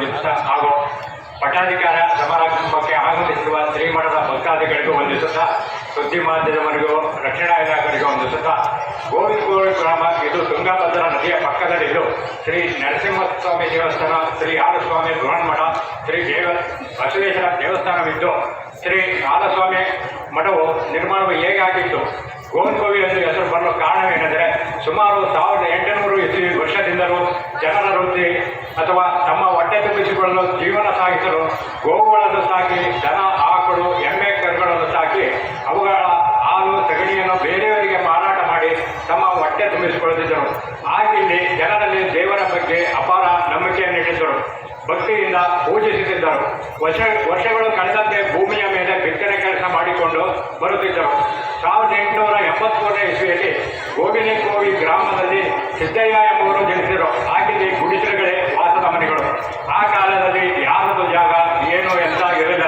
ವಂದಿಸುತ್ತಾ ಹಾಗೂ ಪಟ್ಟಾಧಿಕಾರ ಸಮಾರಂಭಕ್ಕೆ ಆಗಮಿಸಿರುವ ಶ್ರೀಮಠದ ಭಕ್ತಾದಿಗಳಿಗೂ ವಂದಿಸುತ್ತಾ ಸುದ್ದಿ ಮಾಧ್ಯಮರಿಗೂ, ರಕ್ಷಣಾ ಇಲಾಖೆಗಳಿಗೂ ವಂದಿಸುತ್ತಾ ಗೋವಿಂದಗೋಳಿ ಗ್ರಾಮ, ಇದು ತುಂಗಭದ್ರಾ ನದಿಯ ಪಕ್ಕದಲ್ಲಿದ್ದು, ಶ್ರೀ ನರಸಿಂಹಸ್ವಾಮಿ ದೇವಸ್ಥಾನ, ಶ್ರೀ ಆಲಸ್ವಾಮಿ ಬೃಹನ್ಮಠ ಶ್ರೀ ದೇವ, ಬಸವೇಶ್ವರ ದೇವಸ್ಥಾನವಿದ್ದು, ಶ್ರೀ ಆಲಸ್ವಾಮಿ ಮಠವು ನಿರ್ಮಾಣವು ಹೇಗೆ ಗೋವಿಂದಗೋವಿ ಎಂದು ಹೆಸರು ಬರಲು ಕಾರಣವೇನೆಂದರೆ ಸುಮಾರು ಸಾವಿರದ ಎಂಟುನೂರು ಇಸ್ವಿ ವರ್ಷದಿಂದಲೂ ಜನರ ವೃತ್ತಿ ಅಥವಾ ತಮ್ಮ ಹೊಟ್ಟೆ ತುಂಬಿಸಿಕೊಳ್ಳಲು ಜೀವನ ಸಾಗಿಸಲು ಗೋವುಗಳನ್ನು ಸಾಕಿ ದನ ಆಕಳು ಎಮ್ಮೆ ಕರುಗಳನ್ನು ಸಾಕಿ ಅವುಗಳ ಹಾಲು ಸಗಣಿಯನ್ನು ಬೇರೆಯವರಿಗೆ ಮಾರಾಟ ಮಾಡಿ ತಮ್ಮ ಹೊಟ್ಟೆ ತುಂಬಿಸಿಕೊಳ್ಳುತ್ತಿದ್ದರು ಆಗಿಲ್ಲಿ ಜನರಲ್ಲಿ ದೇವರ ಬಗ್ಗೆ ಅಪಾರ ನಂಬಿಕೆಯನ್ನಿಟ್ಟಿದ್ದರು ಭಕ್ತಿಯಿಂದ ಪೂಜಿಸುತ್ತಿದ್ದರು ವರ್ಷ ವರ್ಷಗಳು ಕಳೆದಂತೆ ಭೂಮಿಯ ಮೇಲೆ ಬಿತ್ತನೆ ಮಾಡಿಕೊಂಡು ಬರುತ್ತಿದ್ದರು ಸಾವಿರದ ಎಂಟುನೂರ ಎಂಬತ್ಮೂರನೇ ಇಸ್ವಿಯಲ್ಲಿ ಗೋವಿನಕೋವಿ ಗ್ರಾಮದಲ್ಲಿ ಸಿದ್ದಯ್ಯ ಎಂಬುವರು ಜನಿಸಿದರು. ಆಗಿಲ್ಲಿ ಗುಡಿಸಲುಗಳೇ ವಾಸದ ಮನೆಗಳು. ಆ ಕಾಲದಲ್ಲಿ ಯಾರದು ಜಾಗ ಏನು ಎಂತ ಇರಲಿಲ್ಲ.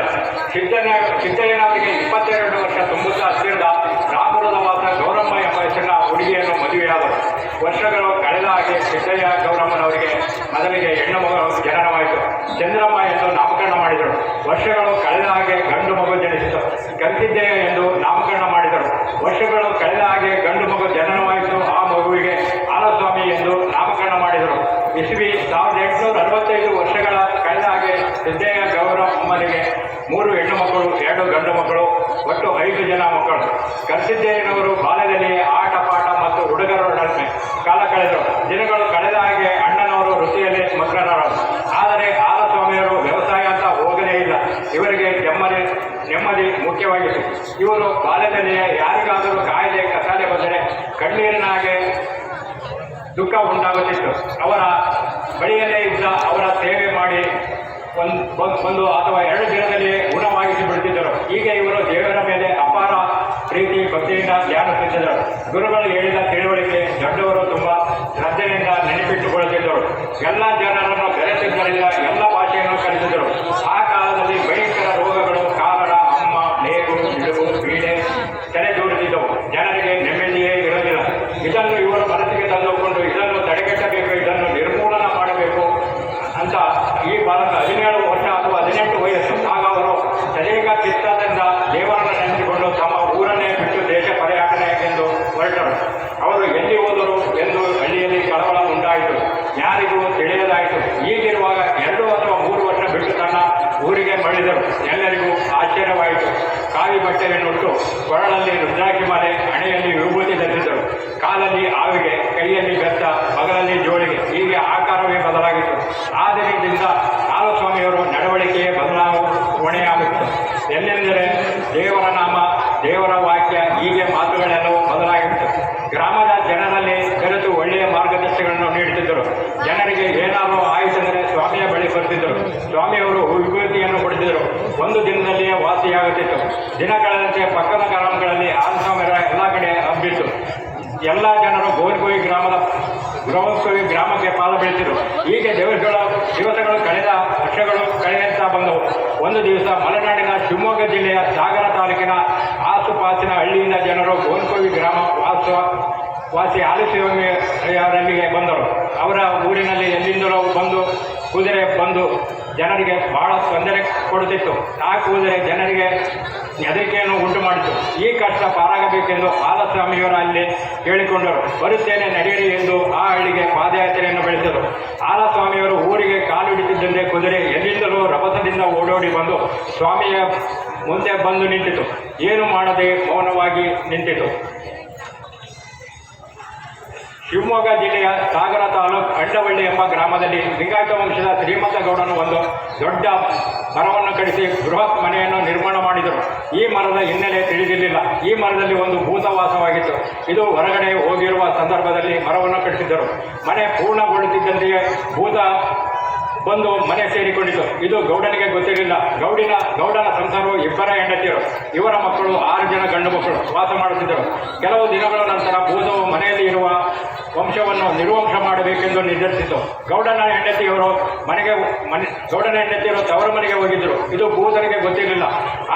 ಸಿದ್ದನ ಸಿದ್ದಯ್ಯನವರಿಗೆ ಇಪ್ಪತ್ತೆರಡು ವರ್ಷ ತುಂಬುತ್ತಾ ಹತ್ತಿರದ ರಾಮಪುರದ ವಾಸ ಗೌರಮ್ಮ ಎಂಬ ಹೆಸರಿನ ಹುಡುಗಿಯನ್ನು ಮದುವೆಯಾದರು ವರ್ಷಗಳು ಕಳೆದ ಹಾಗೆ ಸಿದ್ದಯ್ಯ ಗೌರಮ್ಮನವರಿಗೆ ಮೊದಲಿಗೆ ಹೆಣ್ಣು ಮಗು ಜನನವಾಯಿತು ಚಂದ್ರಮ್ಮ ಎಂದು ನಾಮಕರಣ ಮಾಡಿದರು ವರ್ಷಗಳು ಕಳೆದ ಹಾಗೆ ಗಂಡು ಮಗು ಜನಿಸಿತು ಕಲ್ತಿದ್ದೆಯ ಎಂದು ನಾಮಕರಣ ಮಾಡಿದರು ವರ್ಷಗಳು ಕಳೆದ ಹಾಗೆ ಗಂಡು ಮಗು ಜನನವಾಯಿತು ಆ ಮಗುವಿಗೆ ಆಲಸ್ವಾಮಿ ಎಂದು ನಾಮಕರಣ ಮಾಡಿದರು ಇಸ್ವಿ ಸಾವಿರದ ಎಂಟುನೂರ ಅರವತ್ತೈದು ವರ್ಷಗಳ ಕಳೆದ ಹಾಗೆ ಸಿದ್ದಯ್ಯ ಗೌರಮ್ಮನಿಗೆ ಮೂರು ಹೆಣ್ಣು ಮಕ್ಕಳು ಎರಡು ಗಂಡು ಮಕ್ಕಳು ಒಟ್ಟು ಐದು ಜನ ಮಕ್ಕಳು ಕರ್ಸಿದ್ದೇನವರು ಬಾಲ್ಯದಲ್ಲಿ ಆಟ ಪಾಠ ಮತ್ತು ಹುಡುಗರೊಡನೆ ಕಾಲ ಕಳೆದರು ದಿನಗಳು ಕಳೆದ ಹಾಗೆ ಅಣ್ಣನವರು ವೃತ್ತಿಯಲ್ಲಿ ಮಗ್ನರವರು ಆದರೆ ಆಲಸ್ವಾಮಿಯವರು ವ್ಯವಸಾಯ ಅಂತ ಹೋಗಲೇ ಇಲ್ಲ. ಇವರಿಗೆ ನೆಮ್ಮದಿ ನೆಮ್ಮದಿ ಮುಖ್ಯವಾಗಿತ್ತು. ಇವರು ಬಾಲ್ಯದಲ್ಲಿಯೇ ಯಾರಿಗಾದರೂ ಕಾಯಿಲೆ, ಕಸಾಲೆ ಬಂದರೆ ಕಣ್ಣೀರಿನ ಹಾಗೆ ದುಃಖ ಉಂಟಾಗುತ್ತಿತ್ತು. ಅವರ ಬಳಿಯಲ್ಲೇ ಇದ್ದ ಅವರ ಸೇವೆ ಮಾಡಿ ಒಂದು ಒಂದು ಅಥವಾ ಎರಡು ದಿನದಲ್ಲಿ ಗುಣವಾಗಿಸಿ ಬಿಡುತ್ತಿದ್ದರು. ಈಗ ಇವರು ದೇವರ ಮೇಲೆ ಅಪಾರ ಪ್ರೀತಿ, ಭಕ್ತಿಯಿಂದ ಧ್ಯಾನಿಸುತ್ತಿದ್ದರು ಗುರುಗಳು ಹೇಳಿದ எல்லா ಹೀಗೆ ಮಾತುಗಳೆಲ್ಲವೂ ಬದಲಾಗಿತ್ತು. ಗ್ರಾಮದ ಜನರಲ್ಲಿ ಬೆರೆತು ಒಳ್ಳೆಯ ಮಾರ್ಗದರ್ಶನಗಳನ್ನು ನೀಡುತ್ತಿದ್ದರು. ಜನರಿಗೆ ಏನಾದರೂ ಆಯಿತೆಂದರೆ ಸ್ವಾಮಿಯ ಬಳಿ ಬರ್ತಿದ್ದರು. ಸ್ವಾಮಿಯವರು ವಿಭೂತಿಯನ್ನು ಕೊಡುತ್ತಿದ್ದರು ಒಂದು ದಿನದಲ್ಲಿಯೇ ವಾಸಿಯಾಗುತ್ತಿತ್ತು. ದಿನಗಳಂತೆ ಪಕ್ಕದ ಗ್ರಾಮಗಳಲ್ಲಿ ಆಲ್ಸ್ವಾಮಿಯರ ಎಲ್ಲ ಕಡೆ ಹಬ್ಬಿತ್ತು. ಎಲ್ಲ ಜನರು ಗೋರ್ಗೋಯಿ ಗ್ರಾಮದ ಗೋಲ್ಗೋಯಿ ಗ್ರಾಮಕ್ಕೆ ಪಾಲು ಬೆಳೆಸಿದರು ಹೀಗೆ ದಿವಸಗಳ ದಿವಸಗಳು ಕಳೆದ ವರ್ಷಗಳು ಕಳೆಯುತ್ತಾ ಬಂದವು. ಒಂದು ದಿವಸ ಮಲೆನಾಡಿನ ಶಿವಮೊಗ್ಗ ಜಿಲ್ಲೆಯ ಸಾಗರ ತಾಲೂಕಿನ ಆಸುಪಾಸಿನ ಹಳ್ಳಿಯಿಂದ ಜನರು ಗೋಲ್ಕೋವಿ ಗ್ರಾಮ ವಾಸ ವಾಸಿ ಆಲಿಸುವವರಲ್ಲಿಗೆ ಬಂದರು. ಅವರ ಊರಿನಲ್ಲಿ ಎಲ್ಲಿಂದಲೋ ಬಂದು ಕುದುರೆ ಬಂದು ಜನರಿಗೆ ಬಹಳ ತೊಂದರೆ ಕೊಡುತ್ತಿತ್ತು. ಆ ಕುದುರೆ ಜನರಿಗೆ ಹೆದರಿಕೆಯನ್ನು ಉಂಟು ಮಾಡಿತು. ಈ ಕಷ್ಟ ಪಾರಾಗಬೇಕೆಂದು ಆಲಸ್ವಾಮಿಯವರ ಅಲ್ಲಿ ಹೇಳಿಕೊಂಡರು. ಬರುತ್ತೇನೆ ನಡೆಯಲಿ ಎಂದು ಆ ಹಳ್ಳಿಗೆ ಪಾದಯಾತ್ರೆಯನ್ನು ಬೆಳೆಸಿದರು. ಆಲಸ್ವಾಮಿಯವರು ಊರಿಗೆ ಕಾಲು ಹಿಡಿತಿದ್ದಂತೆ ಕುದುರೆ ಎಲ್ಲಿಂದಲೂ ರಭಸದಿಂದ ಓಡೋಡಿ ಬಂದು ಸ್ವಾಮಿಯ ಮುಂದೆ ಬಂದು ನಿಂತಿತು. ಏನು ಮಾಡದೆ ಮೌನವಾಗಿ ನಿಂತಿತು. ಶಿವಮೊಗ್ಗ ಜಿಲ್ಲೆಯ ಸಾಗರ ತಾಲೂಕು ಅಂಡವಳ್ಳಿ ಎಂಬ ಗ್ರಾಮದಲ್ಲಿ ಲಿಂಗಾಯತ ವಂಶದ ಶ್ರೀಮಂತ ಗೌಡನು ಒಂದು ದೊಡ್ಡ ಮರವನ್ನು ಕಡಿಸಿ ಬೃಹತ್ ಮನೆಯನ್ನು ನಿರ್ಮಾಣ ಮಾಡಿದರು. ಈ ಮರದ ಹಿನ್ನೆಲೆ ತಿಳಿದಿರಲಿಲ್ಲ. ಈ ಮರದಲ್ಲಿ ಒಂದು ಭೂತವಾಸವಾಗಿತ್ತು. ಇದು ಹೊರಗಡೆ ಹೋಗಿರುವ ಸಂದರ್ಭದಲ್ಲಿ ಮರವನ್ನು ಕಟ್ಟಿಸಿದರು ಮನೆ ಪೂರ್ಣಗೊಳ್ಳುತ್ತಿದ್ದಂತೆಯೇ ಭೂತ ಬಂದು ಮನೆ ಸೇರಿಕೊಂಡಿತು ಇದು ಗೌಡನಿಗೆ ಗೊತ್ತಿರಲಿಲ್ಲ. ಗೌಡಿನ, ಗೌಡನ ಸಂಸಾರವು ಇಬ್ಬರ ಹೆಂಡತಿಯರು. ಇವರ ಮಕ್ಕಳು ಆರು ಜನ ಗಂಡು ಮಕ್ಕಳು ವಾಸ ಮಾಡುತ್ತಿದ್ದರು. ಕೆಲವು ದಿನಗಳ ನಂತರ ಭೂತವು ಮನೆಯಲ್ಲಿ ಇರುವ ವಂಶವನ್ನು ನಿರ್ವಂಶ ಮಾಡಬೇಕೆಂದು ನಿರ್ಧರಿಸಿತು ಗೌಡನ ಹೆಂಡತಿಯವರು ಮನೆಗೆ ಮನೆ, ಗೌಡನ ಹೆಂಡತಿಯವರು ತವರ ಮನೆಗೆ ಹೋಗಿದ್ದರು. ಇದು ಭೂತನಿಗೆ ಗೊತ್ತಿರಲಿಲ್ಲ.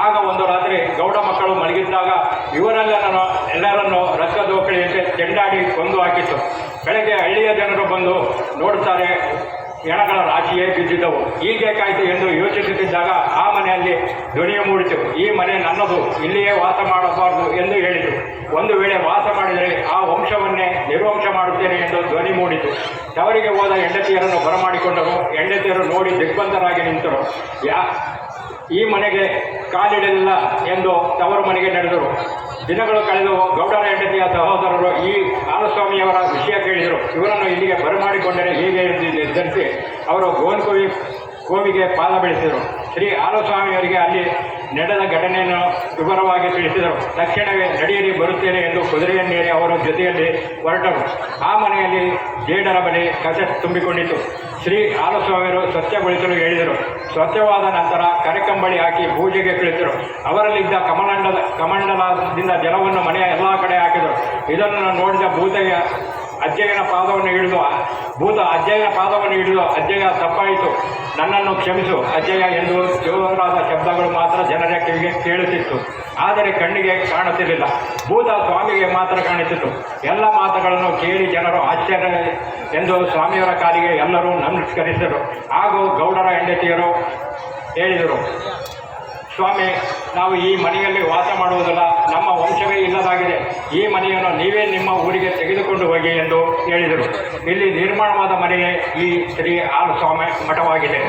ಆಗ ಒಂದು ರಾತ್ರಿ ಗೌಡ ಮಕ್ಕಳು ಮಲಗಿದ್ದಾಗ ಇವರೆಲ್ಲರನ್ನು, ಎಲ್ಲರನ್ನು ರಕ್ತ ದೋಕಳಿಯಂತೆ ಚೆಂಡಾಡಿ ಕೊಂದು ಹಾಕಿತ್ತು. ಬೆಳಗ್ಗೆ ಹಳ್ಳಿಯ ಜನರು ಬಂದು ನೋಡುತ್ತಾರೆ ಎಣಗಳ ರಾಶಿಯೇ ಬಿದ್ದಿದ್ದವು ಹೀಗೇಕಾಯ್ತು ಎಂದು ಯೋಚಿಸುತ್ತಿದ್ದಾಗ ಆ ಮನೆಯಲ್ಲಿ ಧ್ವನಿಯು ಮೂಡಿತು. ಈ ಮನೆ ನನ್ನದು. ಇಲ್ಲಿಯೇ ವಾಸ ಮಾಡಬಾರದು ಎಂದು ಹೇಳಿತು. ಒಂದು ವೇಳೆ ವಾಸ ಮಾಡಿದರೆ ಆ ವಂಶವನ್ನೇ ನಿರ್ವಂಶ ಮಾಡುತ್ತೇನೆ ಎಂದು ಧ್ವನಿ ಮೂಡಿತು. ತವರಿಗೆ ಹೋದ ಹೆಂಡತಿಯರನ್ನು ಬರಮಾಡಿಕೊಂಡರು. ಹೆಂಡತಿಯರು ನೋಡಿ ದಿಗ್ಬಂಧರಾಗಿ ನಿಂತರು. ಯಾ, ಈ ಮನೆಗೆ ಕಾಲಿಡಲಿಲ್ಲ ಎಂದು ತವರು ಮನೆಗೆ ನಡೆದರು. ದಿನಗಳು ಕಳೆದು ಗೌಡರ ಹೆಂಡತಿಯ ಸಹೋದರರು ಈ ಆಲಸ್ವಾಮಿಯವರ ವಿಷಯ ಕೇಳಿದರು ಇವರನ್ನು ಇಲ್ಲಿಗೆ ಬರಮಾಡಿಕೊಂಡರೆ ಹೀಗೆ ಎಂದು ನಿರ್ಧರಿಸಿ ಅವರು ಗೋನ್ಕೋವಿ ಕೋವಿಗೆ ಪಾದ ಬೆಳೆಸಿದರು. ಶ್ರೀ ಆಲಸ್ವಾಮಿಯವರಿಗೆ ಅಲ್ಲಿ ನಡೆದ ಘಟನೆಯನ್ನು ವಿವರವಾಗಿ ತಿಳಿಸಿದರು. ತಕ್ಷಣವೇ ನಡೆಯಲಿ ಬರುತ್ತೇನೆ ಎಂದು ಕುದುರೆಯನ್ನೇರಿ ಅವರ ಜೊತೆಯಲ್ಲಿ ಹೊರಟರು. ಆ ಮನೆಯಲ್ಲಿ ಜೇಡರ ಬಳಿ ಕಸ ತುಂಬಿಕೊಂಡಿತು ಶ್ರೀ ಆಲಸ್ವಾಮಿಯವರು ಸ್ವಚ್ಛಗೊಳಿಸಲು ಹೇಳಿದರು. ಸ್ವಚ್ಛವಾದ ನಂತರ ಕರೆಕಂಬಳಿ ಹಾಕಿ ಪೂಜೆಗೆ ಕುಳಿತರು ಅವರಲ್ಲಿದ್ದ ಕಮಂಡಲ, ಕಮಂಡಲದಿಂದ ಜಲವನ್ನು ಮನೆಯ ಎಲ್ಲ ಕಡೆ ಹಾಕಿದರು. ಇದನ್ನು ನೋಡಿದ ಭೂತಯ್ಯ ಅಜ್ಜಯ್ಯನ ಪಾದವನ್ನು ಹಿಡಿದು ಭೂತ ಅಜ್ಜಯ್ಯನ ಪಾದವನ್ನು ಹಿಡಿದು ಅಜ್ಜಯ್ಯ ತಪ್ಪಾಯಿತು. ನನ್ನನ್ನು ಕ್ಷಮಿಸು ಅಜ್ಜಯ್ಯ ಎಂದು ಜೋರಾದ ಶಬ್ದಗಳು ಮಾತ್ರ ಜನರ ಕಿವಿಗೆ ಕೇಳುತ್ತಿತ್ತು. ಆದರೆ ಕಣ್ಣಿಗೆ ಕಾಣುತ್ತಿರಲಿಲ್ಲ. ಭೂತ ಸ್ವಾಮಿಗೆ ಮಾತ್ರ ಕಾಣುತ್ತಿತ್ತು ಎಲ್ಲ ಮಾತುಗಳನ್ನು ಕೇಳಿ ಜನರು ಆಶ್ಚರ್ಯ ಎಂದು ಸ್ವಾಮಿಯವರ ಕಾಲಿಗೆ ಎಲ್ಲರೂ ನಮಸ್ಕರಿಸಿದರು. ಹಾಗೂ ಗೌಡರ ಹೆಂಡತಿಯರು ಹೇಳಿದರು. ಸ್ವಾಮಿ, ನಾವು ಈ ಮನೆಯಲ್ಲಿ ವಾಸ ಮಾಡುವುದಿಲ್ಲ, ನಮ್ಮ ವಂಶವೇ ಇಲ್ಲದಾಗಿದೆ. ಈ ಮನೆಯನ್ನು ನೀವೇ ನಿಮ್ಮ ಊರಿಗೆ ತೆಗೆದುಕೊಂಡು ಹೋಗಿ ಎಂದು ಹೇಳಿದರು. ಇಲ್ಲಿ ನಿರ್ಮಾಣವಾದ ಮನೆಯೇ ಈ ಶ್ರೀ ಆಲ್ ಸ್ವಾಮಿ ಮಠವಾಗಿದೆ.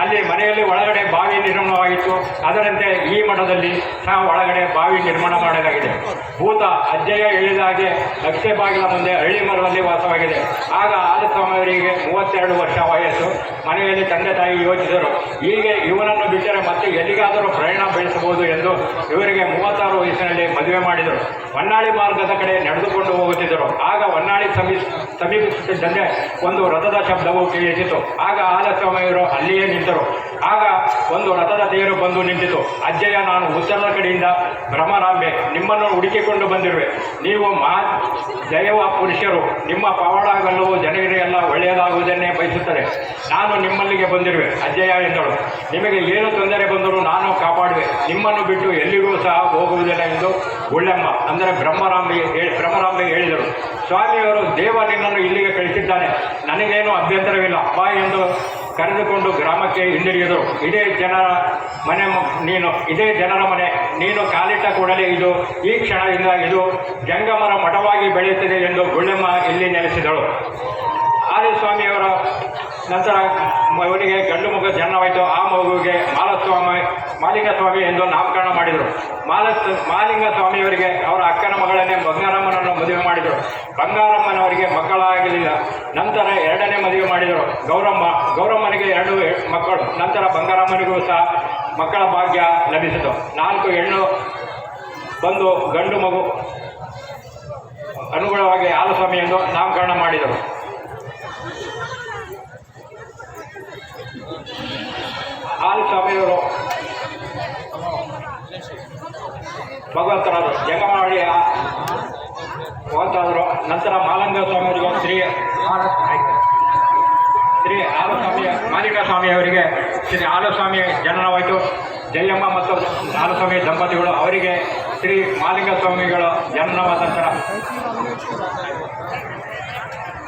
ಅಲ್ಲಿ ಮನೆಯಲ್ಲಿ ಒಳಗಡೆ ಬಾವಿ ನಿರ್ಮಾಣವಾಗಿತ್ತು. ಅದರಂತೆ ಈ ಮಠದಲ್ಲಿ ಸಹ ಒಳಗಡೆ ಬಾವಿ ನಿರ್ಮಾಣ ಮಾಡಲಾಗಿದೆ. ಭೂತ ಅಜ್ಜಯ ಹೇಳಿದ ಹಾಗೆ ಬಾಗಿಲ ಮುಂದೆ ಹಳ್ಳಿ ಮರದಲ್ಲಿ ವಾಸವಾಗಿದೆ. ಆಗ ಆಲಸ್ವಾಮಿಯವರಿಗೆ ಮೂವತ್ತೆರಡು ವರ್ಷ ವಯಸ್ಸು. ಮನೆಯಲ್ಲಿ ತಂದೆ ತಾಯಿ ಯೋಚಿಸಿದರು. ಹೀಗೆ ಇವನನ್ನು ಬಿಟ್ಟರೆ ಮತ್ತೆ ಎಲ್ಲಿಗಾದರೂ ಪ್ರಯಾಣ ಬೆಳೆಸಬಹುದು ಎಂದು ಇವರಿಗೆ ಮೂವತ್ತಾರು ವಯಸ್ಸಿನಲ್ಲಿ ಮದುವೆ ಮಾಡಿದರು. ಹೊನ್ನಾಳಿ ಮಾರ್ಗದ ಕಡೆ ನಡೆದುಕೊಂಡು ಹೋಗುತ್ತಿದ್ದರು. ಆಗ ಹೊನ್ನಾಳಿ ಸಮೀ ಸಮೀಪಿಸುತ್ತಿದ್ದಂತೆ ಒಂದು ರಥದ ಶಬ್ದವು ಕೇಳಿಸಿತು. ಆಗ ಆಲಸ್ವಾಮಿಯವರು ಅಲ್ಲಿಯೇ ನಿಂತರು. ಆಗ ಒಂದು ರಥದ ತೇರು ಬಂದು ನಿಂತಿತು. ಅಜ್ಜಯ್ಯ, ನಾನು ಉತ್ತರದ ಕಡೆಯಿಂದ ಭ್ರಮರಾಂಬೆ ನಿಮ್ಮನ್ನು ಹುಡುಕಿಕೊಂಡು ಬಂದಿರುವೆ. ನೀವು ಮಹಾ ದೈವ ಪುರುಷರು. ನಿಮ್ಮ ಪವಾಡಗಲ್ಲವೂ ಜನರಿಗೆಲ್ಲ ಒಳ್ಳೆಯದಾಗುವುದನ್ನೇ ಬಯಸುತ್ತದೆ ನಾನು ನಿಮ್ಮಲ್ಲಿಗೆ ಬಂದಿರುವೆ, ಅಜ್ಜಯ್ಯ ಎಂದಳು. ನಿಮಗೆ ಏನು ತೊಂದರೆ ಬಂದರೂ ನಾನು ಕಾಪಾಡುವೆ. ನಿಮ್ಮನ್ನು ಬಿಟ್ಟು ಎಲ್ಲಿಗೂ ಸಹ ಹೋಗುವುದಿಲ್ಲ ಎಂದು ಗುಳ್ಳೆಮ್ಮ, ಅಂದರೆ ಬ್ರಹ್ಮರಾಂಬೆ ಹೇಳಿ ಬ್ರಹ್ಮರಾಂಬೆ ಹೇಳಿದರು. ಸ್ವಾಮಿಯವರು ದೇವ ನಿನ್ನನ್ನು ಇಲ್ಲಿಗೆ ಕಳಿಸಿದ್ದಾನೆ. ನನಗೇನು ಅಭ್ಯಂತರವಿಲ್ಲ. ಬಾ ಎಂದು ಕರೆದುಕೊಂಡು ಗ್ರಾಮಕ್ಕೆ ಹಿಂದಿರುಗಿದರು. ಇದೇ ಜನರ ಮನೆ ನೀನು, ಇದೇ ಜನರ ಮನೆ. ನೀನು ಕಾಲಿಟ್ಟ ಕೂಡಲೇ ಇದು, ಈ ಕ್ಷಣದಿಂದ ಇದು ಜಂಗಮರ ಮಠವಾಗಿ ಬೆಳೆಯುತ್ತದೆ ಎಂದು ಗುಳ್ಳೆಮ್ಮ ಇಲ್ಲಿ ನೆಲೆಸಿದಳು. ಆರ್ಯಸ್ವಾಮಿಯವರ ನಂತರ ಅವನಿಗೆ ಗಂಡು ಮಗು ಜನ್ಮವಾಯಿತು. ಆ ಮಗುವಿಗೆ ಮಾಲಸ್ವಾಮಿ, ಮಾಲಿಂಗಸ್ವಾಮಿ ಎಂದು ನಾಮಕರಣ ಮಾಡಿದರು. ಮಾಲಸ್ ಮಾಲಿಂಗ ಸ್ವಾಮಿಯವರಿಗೆ ಅವರ ಅಕ್ಕನ ಮಗಳನ್ನೇ ಬಂಗಾರಮ್ಮನನ್ನು ಮದುವೆ ಮಾಡಿದರು. ಬಂಗಾರಮ್ಮನವರಿಗೆ ಮಕ್ಕಳಾಗಲಿಲ್ಲ. ನಂತರ ಎರಡನೇ ಮದುವೆ ಮಾಡಿದರು. ಗೌರಮ್ಮ, ಗೌರಮ್ಮನಿಗೆ ಎರಡು ಮಕ್ಕಳು. ನಂತರ ಬಂಗಾರಮ್ಮನಿಗೂ ಸಹ ಮಕ್ಕಳ ಭಾಗ್ಯ ಲಭಿಸಿತು. ನಾಲ್ಕು ಹೆಣ್ಣು ಬಂದು ಗಂಡು ಮಗು ಅನುಗುಣವಾಗಿ ಹಾಲಸ್ವಾಮಿ ಎಂದು ನಾಮಕರಣ ಮಾಡಿದರು. ಶ್ರೀ ಆಲಸ್ವಾಮಿ ಜನನವಾಯಿತು ಜಯಮ್ಮ ಮತ್ತು ಆಲಸ್ವಾಮಿ ದಂಪತಿಗಳು, ಅವರಿಗೆ ಶ್ರೀ ಮಾಲಿಂಗ ಸ್ವಾಮಿಗಳ ಜನನವಾದ ನಂತರ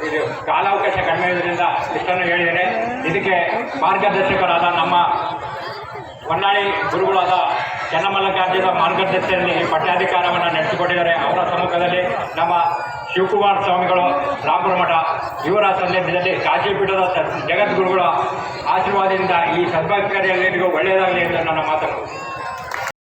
ಇದು ಕಾಲಾವಕಾಶ ಕಡಿಮೆ ಇರೋದ್ರಿಂದ ಇಷ್ಟನ್ನು ಹೇಳಿದ್ದೇನೆ. ಇದಕ್ಕೆ ಮಾರ್ಗದರ್ಶಕರಾದ ನಮ್ಮ ಹೊನ್ನಾಳಿ ಗುರುಗಳಾದ ಚೆನ್ನಮಲ್ಲಿಕಾರ್ಜುನ ಮಾರ್ಗದರ್ಶಿಯಲ್ಲಿ ಪಟ್ಟಾಧಿಕಾರವನ್ನು ನಡೆಸಿಕೊಟ್ಟಿದ್ದಾರೆ. ಅವರ ಸಮ್ಮುಖದಲ್ಲಿ ನಮ್ಮ ಶಿವಕುಮಾರ ಸ್ವಾಮಿಗಳು, ರಾಮಪುರ ಮಠ, ಇವರ ಸಂದರ್ಭದಲ್ಲಿ ಕಾಶಿಪೀಠದ ಜಗದ್ಗುರುಗಳ ಆಶೀರ್ವಾದದಿಂದ ಈ ಸದ್ಭಾಗ್ಯರಿಗೆ ಒಳ್ಳೆಯದಾಗಲಿ ಎಂದು ನನ್ನ ಮಾತನ್ನು.